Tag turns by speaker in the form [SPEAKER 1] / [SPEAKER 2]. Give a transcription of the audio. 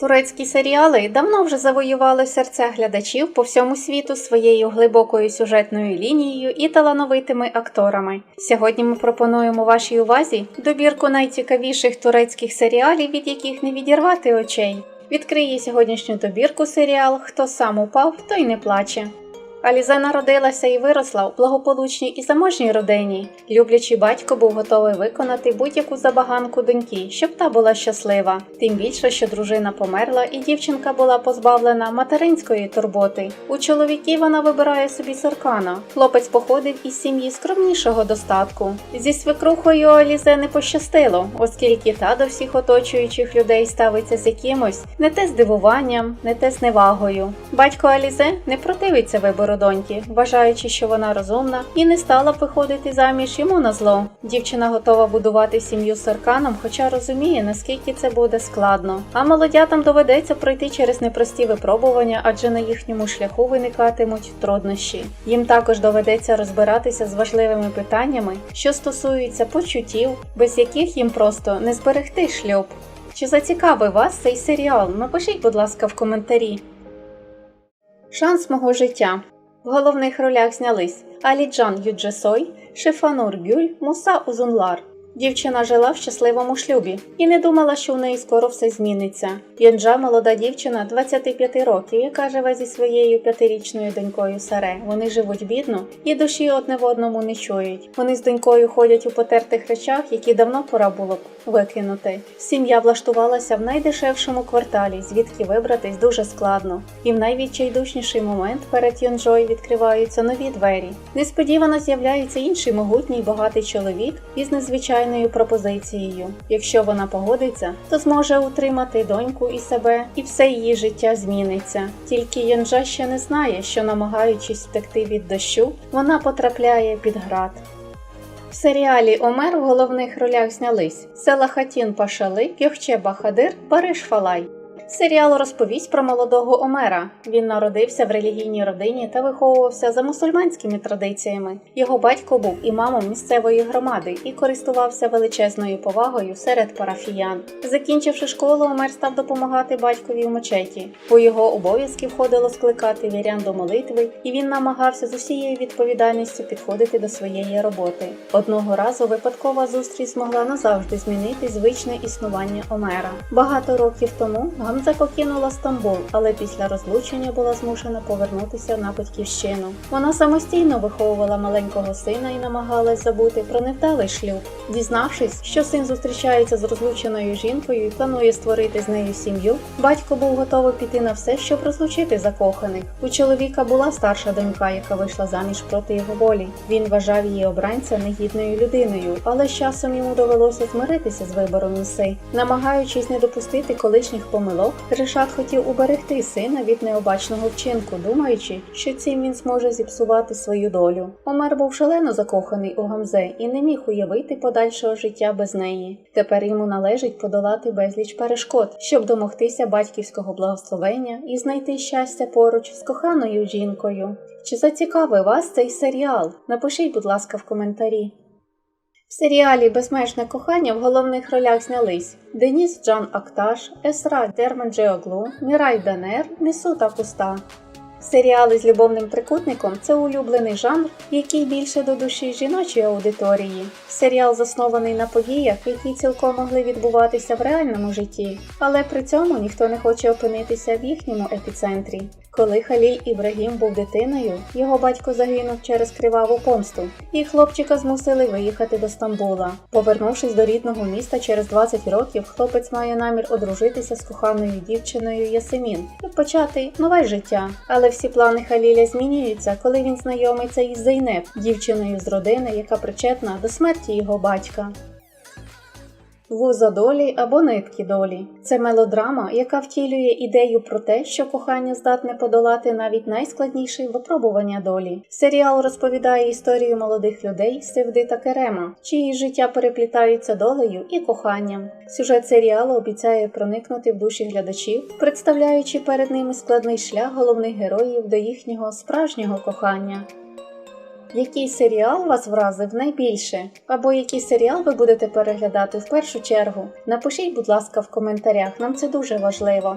[SPEAKER 1] Турецькі серіали давно вже завоювали серця глядачів по всьому світу своєю глибокою сюжетною лінією і талановитими акторами. Сьогодні ми пропонуємо вашій увазі добірку найцікавіших турецьких серіалів, від яких не відірвати очей. Відкриє сьогоднішню добірку серіал Хто сам упав, той не плаче. Алізе народилася і виросла у благополучній і заможній родині. Люблячий батько був готовий виконати будь-яку забаганку доньки, щоб та була щаслива. Тим більше, що дружина померла, і дівчинка була позбавлена материнської турботи. У чоловіків вона вибирає собі Саркана. Хлопець походив із сім'ї скромнішого достатку. Зі свекрухою Алізе не пощастило, оскільки та до всіх оточуючих людей ставиться з якимось не те здивуванням, не те зневагою. Батько Алізе не противиться вибору доньки, вважаючи, що вона розумна і не стала б виходити заміж йому на зло. Дівчина готова будувати сім'ю з Арканом, хоча розуміє, наскільки це буде складно. А молодятам доведеться пройти через непрості випробування, адже на їхньому шляху виникатимуть труднощі. Їм також доведеться розбиратися з важливими питаннями, що стосуються почуттів, без яких їм просто не зберегти шлюб. Чи зацікавив вас цей серіал? Напишіть, будь ласка, в коментарі. Шанс мого життя. В головних ролях знялись Аліджан Юджесой, Шифанур Гюль, Муса Узунлар. Дівчина жила в щасливому шлюбі і не думала, що в неї скоро все зміниться. Йонджа молода дівчина 25 років, яка живе зі своєю п'ятирічною донькою Саре. Вони живуть бідно і душі одне в одному не чують. Вони з донькою ходять у потертих речах, які давно пора було б викинути. Сім'я влаштувалася в найдешевшому кварталі, звідки вибратись дуже складно. І в найвідчайдушніший момент перед Йонджою відкриваються нові двері. Несподівано з'являється інший могутній багатий чоловік із незвичайною пропозицією. Якщо вона погодиться, то зможе утримати доньку і себе, і все її життя зміниться. Тільки Янжа ще не знає, що намагаючись втекти від дощу, вона потрапляє під град. В серіалі Омер в головних ролях знялись Селахатін Пашали, Кьохче Бахадир, Бариш Фалай. Серіал розповість про молодого Омера. Він народився в релігійній родині та виховувався за мусульманськими традиціями. Його батько був імамом місцевої громади і користувався величезною повагою серед парафіян. Закінчивши школу, Омер став допомагати батькові в мечеті. У його обов'язки входило скликати вірян до молитви, і він намагався з усією відповідальністю підходити до своєї роботи. Одного разу випадкова зустріч змогла назавжди змінити звичне існування Омера. Багато років тому Гамза покинула Стамбул, але після розлучення була змушена повернутися на батьківщину. Вона самостійно виховувала маленького сина і намагалась забути про невдалий шлюб. Дізнавшись, що син зустрічається з розлученою жінкою і планує створити з нею сім'ю, батько був готовий піти на все, щоб розлучити закоханих. У чоловіка була старша донька, яка вийшла заміж проти його волі. Він вважав її обранця негідною людиною, але з часом йому довелося змиритися з вибором Ніси, намагаючись не допустити колишніх помилок. Решат хотів уберегти сина від необачного вчинку, думаючи, що цим він зможе зіпсувати свою долю. Омер був шалено закоханий у Гамзе і не міг уявити подальшого життя без неї. Тепер йому належить подолати безліч перешкод, щоб домогтися батьківського благословення і знайти щастя поруч з коханою жінкою. Чи зацікавив вас цей серіал? Напишіть, будь ласка, в коментарі. Серіалі Безмежне кохання в головних ролях знялись Деніс Джан Акташ, Есра Дерманджеоглу, Мірай Данер, Місута Куста. Серіали з любовним трикутником це улюблений жанр, який більше до душі жіночої аудиторії. Серіал заснований на подіях, які цілком могли відбуватися в реальному житті, але при цьому ніхто не хоче опинитися в їхньому епіцентрі. Коли Халіль Ібрагім був дитиною, його батько загинув через криваву помсту, і хлопчика змусили виїхати до Стамбула. Повернувшись до рідного міста через 20 років, хлопець має намір одружитися з коханою дівчиною Ясемін і почати нове життя. Але всі плани Халіля змінюються, коли він знайомиться із Зейнеп, дівчиною з родини, яка причетна до смерті його батька. Вуза долі або нитки долі це мелодрама, яка втілює ідею про те, що кохання здатне подолати навіть найскладніші випробування долі. Серіал розповідає історію молодих людей Севди та Керема, чиї життя переплітаються долею і коханням. Сюжет серіалу обіцяє проникнути в душі глядачів, представляючи перед ними складний шлях головних героїв до їхнього справжнього кохання. Який серіал вас вразив найбільше? Або який серіал ви будете переглядати в першу чергу? Напишіть, будь ласка, в коментарях, нам це дуже важливо.